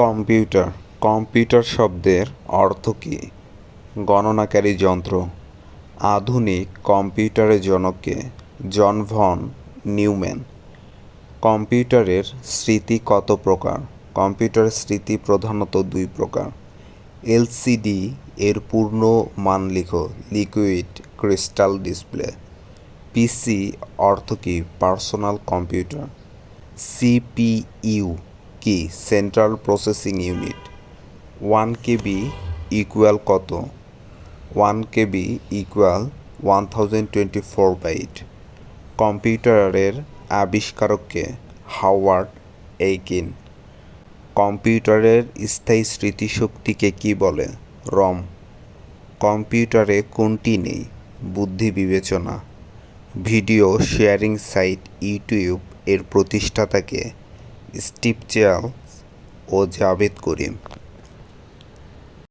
Computer. Computer শব্দের অর্থ কী? গণনাকারী যন্ত্র। আধুনিক কম্পিউটারের জনক জন ভন নিউম্যান। কম্পিউটারের স্মৃতি কত প্রকার? কম্পিউটারের স্মৃতি প্রধানত দুই প্রকার। এলসিডি এর পূর্ণ মান লিখো লিকুইড ক্রিস্টাল ডিসপ্লে। পিসি অর্থ কি? Personal computer. সিপিইউ কি central processing unit? One KB equal কত? One KB equal one thousand twenty four byte কম্পিউটারের আবিষ্কারককে হাওয়ার্ড এইকিন কম্পিউটারের স্থায়ী স্মৃতিশক্তিকে কী বলে? রম। কম্পিউটারে কোনটি নেই? বুদ্ধি বিবেচনা। ভিডিও শেয়ারিং সাইট ইউটিউব এর প্রতিষ্ঠাতাকে স্টিভ চেয়াল ও জাভেদ করিম।